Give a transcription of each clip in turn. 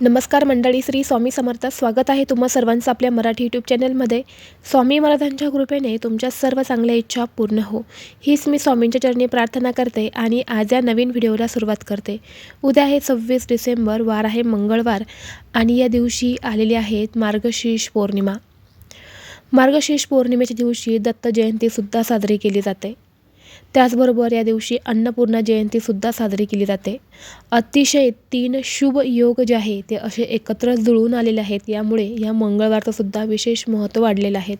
नमस्कार मंडळी श्री स्वामी समर्थ. स्वागत आहे तुम्हा सर्वांचं आपल्या मराठी यूट्यूब चॅनलमध्ये स्वामी महाराजांच्या कृपेने तुमच्या सर्व चांगल्या इच्छा पूर्ण हो. हीच मी स्वामींच्या चरणी प्रार्थना करते आणि आज या नवीन व्हिडिओला सुरुवात करते. उद्या आहे सव्वीस डिसेंबर वार आहे मंगळवार आणि या दिवशी आलेली आहेत मार्गशीर्ष पौर्णिमा. मार्गशीर्ष पौर्णिमेच्या दिवशी दत्त जयंतीसुद्धा साजरी केली जाते. त्याचबरोबर या दिवशी अन्नपूर्णा जयंतीसुद्धा साजरी केली जाते. अतिशय तीन शुभ योग जे आहे ते असे एकत्र जुळून आलेले आहेत. यामुळे या मंगळवारचंसुद्धा विशेष महत्त्व वाढलेलं आहे.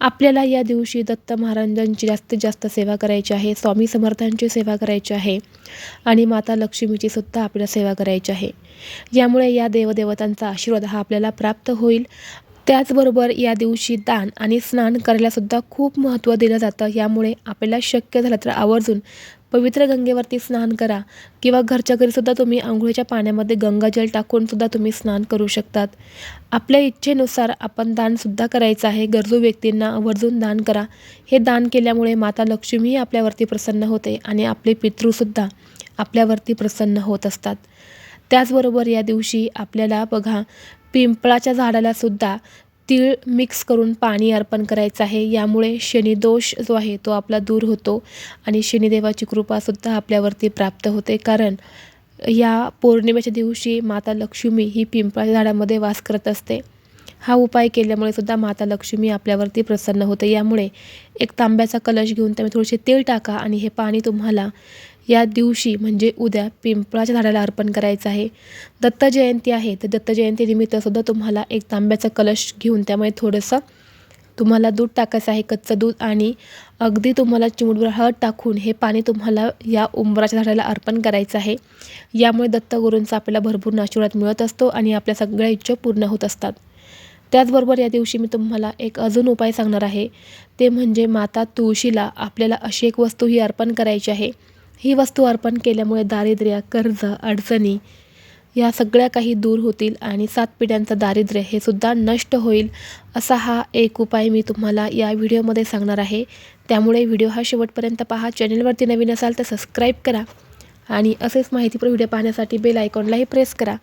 आपल्याला या दिवशी दत्त महाराजांची जास्तीत जास्त सेवा करायची आहे स्वामी समर्थांची सेवा करायची आहे आणि माता लक्ष्मीची सुद्धा आपल्याला सेवा करायची आहे. यामुळे या देवदेवतांचा आशीर्वाद हा आपल्याला प्राप्त होईल त्याचबरोबर या दिवशी दान आणि स्नान करायलासुद्धा खूप महत्त्व दिलं जातं. यामुळे आपल्याला शक्य झालं तर आवर्जून पवित्र गंगेवरती स्नान करा किंवा घरच्या घरीसुद्धा तुम्ही आंघोळीच्या पाण्यामध्ये गंगाजल टाकूनसुद्धा तुम्ही स्नान करू शकतात. आपल्या इच्छेनुसार आपण दानसुद्धा करायचं आहे. गरजू व्यक्तींना आवर्जून दान करा. हे दान केल्यामुळे माता लक्ष्मीही आपल्यावरती प्रसन्न होते आणि आपले पितृसुद्धा आपल्यावरती प्रसन्न होत असतात. त्याचबरोबर या दिवशी आपल्याला बघा पिंपळाच्या झाडालासुद्धा तीळ मिक्स करून पाणी अर्पण करायचं आहे. यामुळे शनिदोष जो आहे तो आपला दूर होतो आणि शनिदेवाची कृपासुद्धा आपल्यावरती प्राप्त होते. कारण या पौर्णिमेच्या दिवशी माता लक्ष्मी ही पिंपळाच्या झाडामध्ये वास करत असते. हा उपाय केल्यामुळे सुद्धा माता लक्ष्मी आपल्यावरती प्रसन्न होते. यामुळे एक तांब्याचा कलश घेऊन त्यामध्ये थोडेसे तेल टाका आणि हे पाणी तुम्हाला या दिवशी म्हणजे उद्या पिंपळाच्या झाडाला अर्पण करायचं आहे. दत्त जयंती आहे. तर दत्त जयंतीनिमित्तसुद्धा तुम्हाला एक तांब्याचा कलश घेऊन त्यामुळे थोडंसं तुम्हाला दूध टाकायचं आहे कच्चं दूध. आणि अगदी तुम्हाला चिमुटभर हळद टाकून हे पाणी तुम्हाला या उंबराच्या झाडाला अर्पण करायचं आहे. यामुळे दत्तगुरूंचा आपल्याला भरपूर आशीर्वाद मिळत असतो आणि आपल्या सगळ्या इच्छा पूर्ण होत असतात. त्याचबरोबर या दिवशी मी तुम्हाला एक अजून उपाय सांगणार आहे. ते म्हणजे माता तुळशीला आपल्याला अशी एक वस्तू ही अर्पण करायची आहे. ही वस्तू अर्पण केल्यामुळे दारिद्र्य कर्ज अडचणी या सगळ्या काही दूर होतील आणि सात पिढ्यांचं दारिद्र्य हे सुद्धा नष्ट होईल असा हा एक उपाय मी तुम्हाला या व्हिडिओमध्ये सांगणार आहे. त्यामुळे व्हिडिओ हा शेवटपर्यंत पहा. चॅनलवरती नवीन असाल तर सबस्क्राईब करा आणि असेच माहितीपूर्ण व्हिडिओ पाहण्यासाठी बेल आयकॉनलाही प्रेस करा.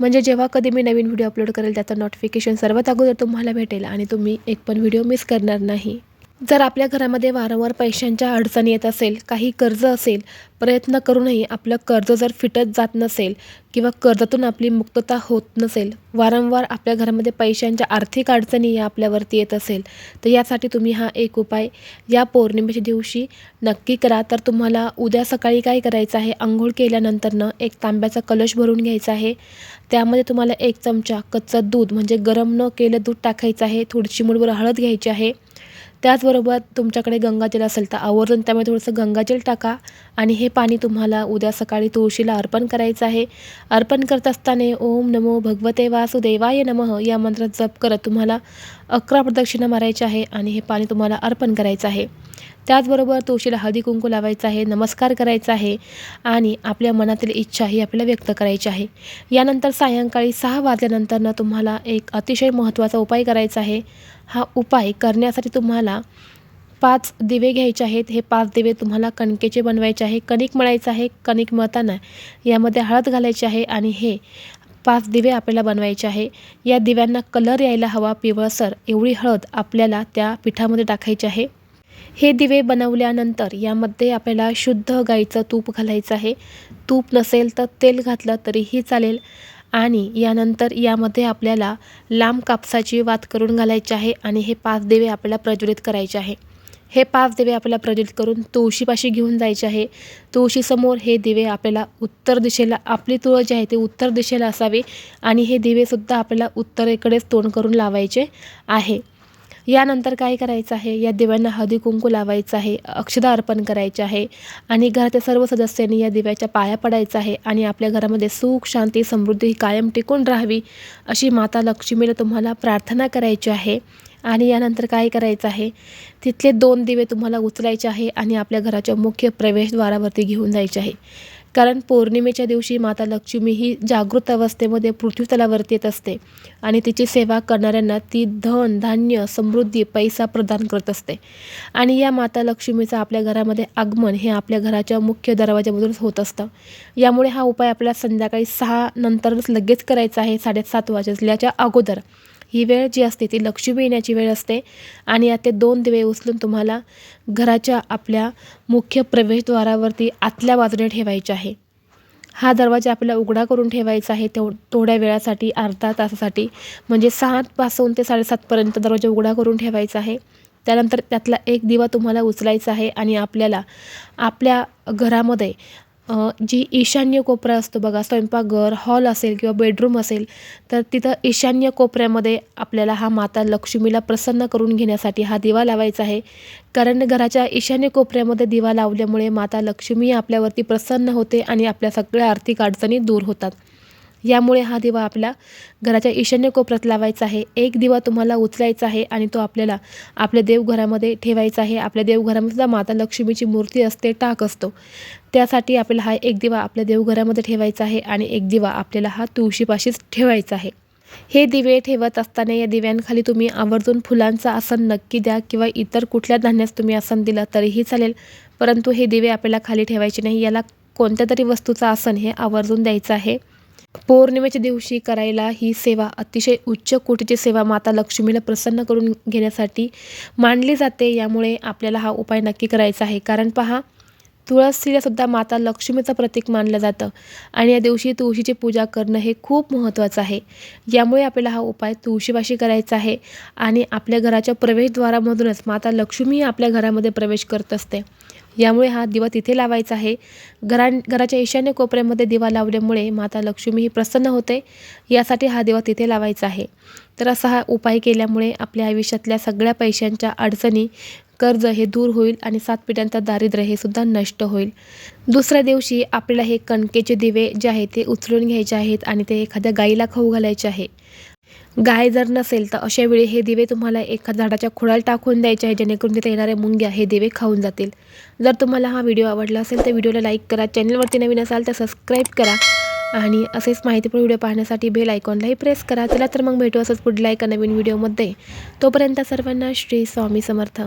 म्हणजे जेव्हा कधी मी नवीन व्हिडिओ अपलोड करेल त्याचं नोटिफिकेशन सर्वात अगोदर तुम्हाला भेटेल आणि तुम्ही एक पण व्हिडिओ मिस करणार नाही. जर आपल्या घरामध्ये वारंवार पैशांच्या अडचणी येत असेल काही कर्ज असेल प्रयत्न करूनही आपलं कर्ज जर फिटत जात नसेल किंवा कर्जातून आपली मुक्तता होत नसेल वारंवार आपल्या घरामध्ये पैशांच्या आर्थिक अडचणी या आपल्यावरती येत असेल तर यासाठी तुम्ही हा एक उपाय या पौर्णिमेच्या दिवशी नक्की करा. तर तुम्हाला उद्या सकाळी काय करायचं आहे? आंघोळ केल्यानंतरनं एक तांब्याचा कलश भरून घ्यायचा आहे. त्यामध्ये तुम्हाला एक चमचा कच्चं दूध म्हणजे गरम न केलं दूध टाकायचं आहे. थोडीशी मुठभर हळद घ्यायची आहे. त्याचबरोबर तुमच्याकडे गंगाजल असेल तर आवर्जून त्यामध्ये थोडंसं गंगाजल टाका आणि हे पाणी तुम्हाला उद्या सकाळी तुळशीला अर्पण करायचं आहे. अर्पण करत असताना ओम नमो भगवते वासुदेवाय नमः या मंत्रात जप करत तुम्हाला अकरा प्रदक्षिणा मारायची आहे आणि हे पाणी तुम्हाला अर्पण करायचं आहे. त्याचबरोबर तुळशीला हळदी कुंकू लावायचं आहे नमस्कार करायचा आहे आणि आपल्या मनातील इच्छा ही आपल्याला व्यक्त करायची आहे. यानंतर सायंकाळी सहा वाजल्यानंतरनं तुम्हाला एक अतिशय महत्त्वाचा उपाय करायचा आहे. हा उपाय करण्यासाठी तुम्हाला पाच दिवे घ्यायचे आहेत. हे पाच दिवे तुम्हाला कणकेचे बनवायचे आहे कणिक मळायचं आहे कणिक मळताना यामध्ये हळद घालायची आहे आणि हे पाच दिवे आपल्याला बनवायचे आहे. या दिव्यांना कलर यायला हवा पिवळसर एवढी हळद आपल्याला त्या पिठामध्ये टाकायची आहे. हे दिवे बनवल्यानंतर यामध्ये आपल्याला शुद्ध गाईचं तूप घालायचं आहे. तूप नसेल तर तेल घातलं तरीही चालेल. आणि यानंतर यामध्ये आपल्याला लांब कापसाची वात करून घालायची आहे आणि हे पाच दिवे आपल्याला प्रज्वलित करायचे आहे. हे पाच दिवे आपल्याला प्रज्वलित करून तुळशीपाशी घेऊन जायचे आहे. तुळशीसमोर हे दिवे आपल्याला उत्तर दिशेला आपली तुळस जी आहे ते उत्तर दिशेला असावे आणि हे दिवेसुद्धा आपल्याला उत्तरेकडेच तोंड करून लावायचे आहे. यानंतर काय करायचं आहे? या दिव्यांना हळदी कुंकू लावायचं आहे अक्षदा अर्पण करायचे आहे आणि घरातील सर्व सदस्यांनी या दिव्याच्या पाया पडायचा आहे आणि आपल्या घरामध्ये सुख शांती समृद्धी ही कायम टिकून राहावी अशी माता लक्ष्मीला तुम्हाला प्रार्थना करायची आहे. आणि यानंतर काय करायचं आहे? तिथले दोन दिवे तुम्हाला उचलायचे आहे आणि आपल्या घराच्या मुख्य प्रवेशद्वारावरती घेऊन जायचे आहे. कारण पौर्णिमेच्या दिवशी माता लक्ष्मी ही जागृत अवस्थेमध्ये पृथ्वीतलावरती येत असते आणि तिची सेवा करणाऱ्यांना ती धन धान्य समृद्धी पैसा प्रदान करत असते. आणि या माता लक्ष्मीचं आपल्या घरामध्ये आगमन हे आपल्या घराच्या मुख्य दरवाजामधूनच होत असतं. यामुळे हा उपाय आपल्याला संध्याकाळी सहा नंतरच लगेच करायचा आहे साडेसात वाजल्याच्या अगोदर. ही वेळ जी असते ती लक्ष्मी येण्याची वेळ असते आणि यात ते दोन दिवे उचलून तुम्हाला घराच्या आपल्या मुख्य प्रवेशद्वारावरती आतल्या बाजूने ठेवायचे आहे. हा दरवाजा आपल्याला उघडा करून ठेवायचा आहे तेव थोड्या वेळासाठी अर्धा तासासाठी. म्हणजे सहापासून ते साडेसातपर्यंत दरवाजा उघडा करून ठेवायचा आहे. त्यानंतर त्यातला एक दिवा तुम्हाला उचलायचा आहे आणि आपल्याला आपल्या घरामध्ये जी ईशान्य कोपरा असतो बघा स्वयंपाकघर हॉल असेल किंवा बेडरूम असेल तर तिथं ईशान्य कोपऱ्यामध्ये आपल्याला हा माता लक्ष्मीला प्रसन्न करून घेण्यासाठी हा दिवा लावायचा आहे. कारण घराच्या ईशान्य कोपऱ्यामध्ये दिवा लावल्यामुळे माता लक्ष्मी आपल्यावरती प्रसन्न होते आणि आपल्या सगळ्या आर्थिक अडचणी दूर होतात. यामुळे हा दिवा आपला घराच्या ईशान्य कोपऱ्यात लावायचा आहे. एक दिवा तुम्हाला उचलायचा आहे आणि तो आपल्याला आपल्या देवघरामध्ये ठेवायचा आहे. आपल्या देवघरामध्ये माता लक्ष्मीची मूर्ती असते टाक असतो. त्यासाठी आपल्याला हा एक दिवा आपल्या देवघरामध्ये ठेवायचा आहे आणि एक दिवा आपल्याला हा तुळशीपाशीच ठेवायचा आहे. हे दिवे ठेवत असताना या दिव्यांखाली तुम्ही आवर्जून फुलांचा आसन नक्की द्या किंवा इतर कुठल्या धान्यास तुम्ही आसन दिलं तरीही चालेल. परंतु हे दिवे आपल्याला खाली ठेवायचे नाही. याला कोणत्या तरी वस्तूचं आसन हे आवर्जून द्यायचं आहे. पौर्णिमेच्या दिवशी करायला ही सेवा अतिशय उच्च कोटीची सेवा माता लक्ष्मीला प्रसन्न करून घेण्यासाठी मानली जाते. यामुळे आपल्याला हा उपाय नक्की करायचा आहे. कारण पहा तुळसीलासुद्धा माता लक्ष्मीचं प्रतीक मानलं जातं आणि या दिवशी तुळशीची पूजा करणं हे खूप महत्त्वाचं आहे. यामुळे आपल्याला हा उपाय तुळशीपाशी करायचा आहे आणि आपल्या घराच्या प्रवेशद्वारामधूनच माता लक्ष्मी आपल्या घरामध्ये प्रवेश करत असते. यामुळे हा दिवा तिथे लावायचा आहे. घरा घराच्या ईशान्य कोपऱ्यामध्ये दिवा लावल्यामुळे माता लक्ष्मी ही प्रसन्न होते. यासाठी हा दिवा तिथे लावायचा आहे. तर असा हा उपाय केल्यामुळे आपल्या आयुष्यातल्या सगळ्या पैशांच्या अडचणी कर्ज हे दूर होईल आणि सात पिढ्यांचं दारिद्र्य हे सुद्धा नष्ट होईल. दुसऱ्या दिवशी आपल्याला हे कणकेचे दिवे जे आहेत ते उचलून घ्यायचे आहेत आणि ते एखाद्या गाईला खाऊ घालायचे आहे. गाय जर नसेल तर अशा वेळी हे दिवे तुम्हाला एका झाडाच्या खोडाला टाकून द्यायचे आहे जेणेकरून तिथे येणाऱ्या मुंग्या हे दिवे खाऊन जातील. जर तुम्हाला हा व्हिडिओ आवडला असेल तर व्हिडिओला लाईक करा चॅनलवरती नवीन असाल तर सबस्क्राईब करा आणि असेच माहितीपूर्ण व्हिडिओ पाहण्यासाठी बेल आयकॉनलाही प्रेस करा. चला तर मग भेटू असंच पुढल्या एका नवीन व्हिडिओमध्ये. तोपर्यंत सर्वांना श्री स्वामी समर्थ.